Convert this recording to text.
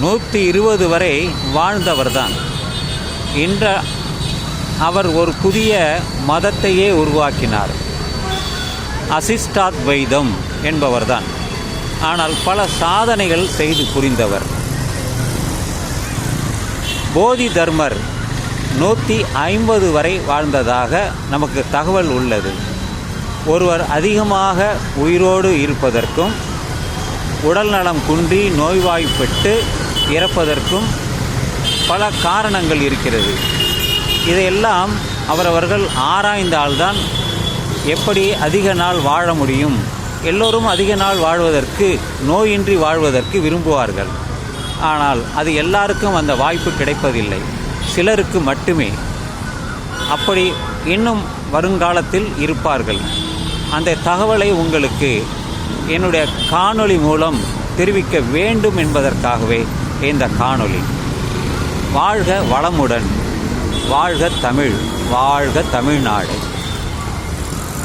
நூற்றி இருபது வரை வாழ்ந்தவர்தான். இன்ற அவர் ஒரு புதிய மதத்தையே உருவாக்கினார். அசிஸ்டாத் வைதம் என்பவர்தான். ஆனால் பல சாதனைகள் செய்து புரிந்தவர். போதி தர்மர் நூற்றி ஐம்பது வரை வாழ்ந்ததாக நமக்கு தகவல் உள்ளது. ஒருவர் அதிகமாக உயிரோடு இருப்பதற்கும் உடல் நலம் குன்றி நோய்வாய்ப்பட்டு இறப்பதற்கும் பல காரணங்கள் இருக்கிறது. இதையெல்லாம் அவரவர்கள் ஆராய்ந்தால்தான் எப்படி அதிக நாள் வாழ முடியும். எல்லோரும் அதிக நாள் வாழ்வதற்கு நோயின்றி வாழ்வதற்கு விரும்புவார்கள். ஆனால் அது எல்லாருக்கும் அந்த வாய்ப்பு கிடைப்பதில்லை. சிலருக்கு மட்டுமே. அப்படி இன்னும் வருங்காலத்தில் இருப்பார்கள். அந்த தகவலை உங்களுக்கு என்னுடைய காணொளி மூலம் தெரிவிக்க வேண்டும் என்பதற்காகவே இந்த காணொளி. வாழ்க வளமுடன் வாழ்க தமிழ் வாழ்க தமிழ்நாடு.